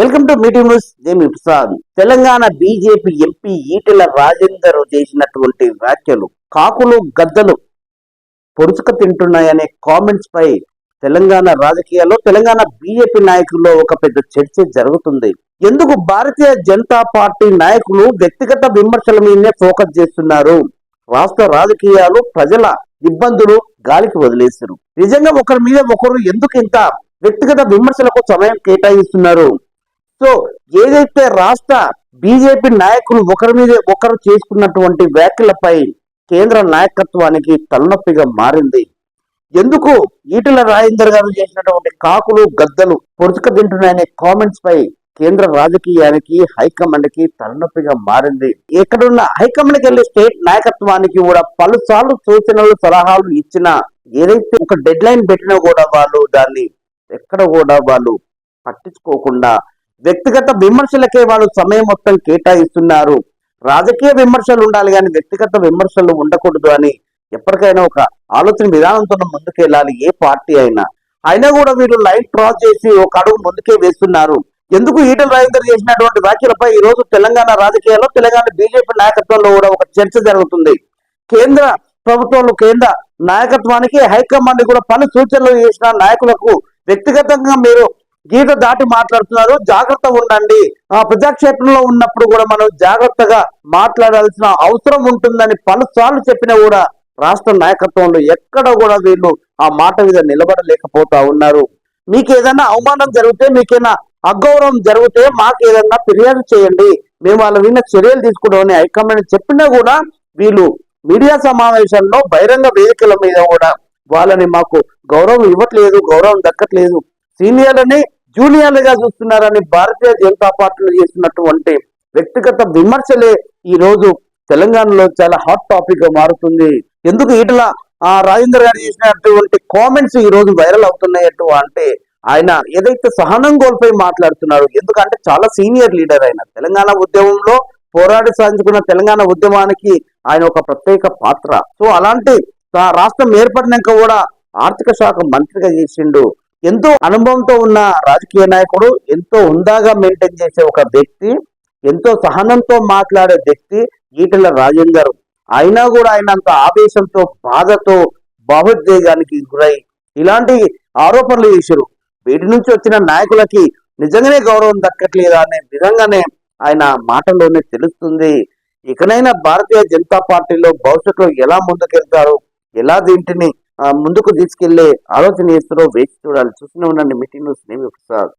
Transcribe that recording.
Welcome to meeting news జేమి Prasad Telangana BJP MP Etela Rajender చేసినటువంటి వ్యాఖ్యలు కాకులు గద్దలు పొడుచుక తింటున్నాయనే కామెంట్స్ పై తెలంగాణ రాజకీయాల్లో తెలంగాణ బీజేపీ నాయకుల్లో ఒక పెద్ద చర్చ జరుగుతుంది. ఎందుకు భారతీయ జనతా పార్టీ నాయకులు వ్యక్తిగత విమర్శల మీదనే ఫోకస్ చేస్తున్నారు? రాష్ట్ర రాజకీయాలు ప్రజల ఇబ్బందులు గాలికి వదిలేశారు. నిజంగా ఒకరి మీద ఒకరు ఎందుకు ఇంత వ్యక్తిగత విమర్శలకు సమయం కేటాయిస్తున్నారు? సో ఏదైతే రాష్ట్ర బీజేపీ నాయకులు ఒకరి మీద ఒకరు చేసుకున్నటువంటి వ్యాఖ్యలపై కేంద్ర నాయకత్వానికి తలనొప్పిగా మారింది. ఎందుకు ఈటల రాజేందర్ గారు చేసినటువంటి కాకులు గద్దలు పొరుచుక తింటున్నాయనే కామెంట్స్ పై కేంద్ర రాజకీయానికి హైకమాండ్కి తలనొప్పిగా మారింది. ఎక్కడున్న హైకమాండ్కి వెళ్ళే స్టేట్ నాయకత్వానికి కూడా పలుసార్లు సూచనలు సలహాలు ఇచ్చిన ఏదైతే ఒక డెడ్ లైన్ పెట్టినా కూడా వాళ్ళు దాన్ని ఎక్కడ కూడా వాళ్ళు పట్టించుకోకుండా వ్యక్తిగత విమర్శలకే వాళ్ళు సమయం మొత్తం కేటాయిస్తున్నారు. రాజకీయ విమర్శలు ఉండాలి కానీ వ్యక్తిగత విమర్శలు ఉండకూడదు అని ఎప్పటికైనా ఒక ఆలోచన విధానంతో ముందుకెళ్ళాలి ఏ పార్టీ అయినా. అయినా కూడా వీళ్ళు లైన్ క్రాస్ చేసి ఒక అడుగు ముందుకే వేస్తున్నారు. ఎందుకు ఈటల రాజేందర్ చేసినటువంటి వ్యాఖ్యలపై ఈ రోజు తెలంగాణ రాజకీయాల్లో తెలంగాణ బీజేపీ నాయకత్వంలో కూడా ఒక చర్చ జరుగుతుంది. కేంద్ర ప్రభుత్వంలో కేంద్ర నాయకత్వానికి హైకమాండ్ కూడా పలు సూచనలు చేసిన నాయకులకు వ్యక్తిగతంగా మీరు గీత దాటి మాట్లాడుతున్నారు. జాగ్రత్త ఉండండి. ఆ ప్రజాక్షేత్రంలో ఉన్నప్పుడు కూడా మనం జాగ్రత్తగా మాట్లాడాల్సిన అవసరం ఉంటుందని పలుసార్లు చెప్పినా కూడా రాష్ట్ర నాయకత్వంలో ఎక్కడ కూడా వీళ్ళు ఆ మాట మీద నిలబడలేకపోతా ఉన్నారు. మీకు ఏదైనా అవమానం జరిగితే మీకేనా అగౌరవం జరిగితే మాకు ఏదైనా ఫిర్యాదు చేయండి. మేము వాళ్ళ మీద చర్యలు తీసుకుంటామని హైకమాండ్ చెప్పినా కూడా వీళ్ళు మీడియా సమావేశంలో బహిరంగ వేదికల మీద కూడా వాళ్ళని మాకు గౌరవం ఇవ్వట్లేదు గౌరవం దక్కట్లేదు. సీనియర్లని జూనియర్లుగా చూస్తున్నారని భారతీయ జనతా పార్టీలు చేస్తున్నటువంటి వ్యక్తిగత విమర్శలే ఈ రోజు తెలంగాణలో చాలా హాట్ టాపిక్గా మారుతుంది. ఎందుకు ఈటల ఆ రాజేంద్ర గారు చేసినటువంటి కామెంట్స్ ఈ రోజు వైరల్ అవుతున్నాయట అంటే ఆయన ఏదైతే సహనం కోల్పోయి మాట్లాడుతున్నారు ఎందుకంటే చాలా సీనియర్ లీడర్ ఆయన. తెలంగాణ ఉద్యమంలో పోరాడి సాధించుకున్న తెలంగాణ ఉద్యమానికి ఆయన ఒక ప్రత్యేక పాత్ర. సో అలాంటి రాష్ట్రం ఏర్పడినాక కూడా ఆర్థిక శాఖ మంత్రిగా చేసిండు ఎంతో అనుభవంతో ఉన్న రాజకీయ నాయకుడు ఎంతో ఉందాగా మెయింటైన్ చేసే ఒక వ్యక్తి ఎంతో సహనంతో మాట్లాడే వ్యక్తి ఈటెల రాజేందర్ అయినా కూడా ఆయన అంత ఆవేశంతో బాధతో భావోద్వేగానికి గురై ఇలాంటి ఆరోపణలు చేశారు. వీటి నుంచి వచ్చిన నాయకులకి నిజంగానే గౌరవం దక్కట్లేదా అనే విధంగానే ఆయన మాటల్లోనే తెలుస్తుంది. ఇకనైనా భారతీయ జనతా పార్టీలో భవిష్యత్తులో ఎలా ముందుకెళ్తారు ఎలా దీంటిని ముందుకు తీసుకెళ్ళే ఆలోచన చేస్తారో వేచి చూడాలి. చూస్తూనే ఉండండి. మీటింగ్ న్యూస్ నేమి ఒకసారి.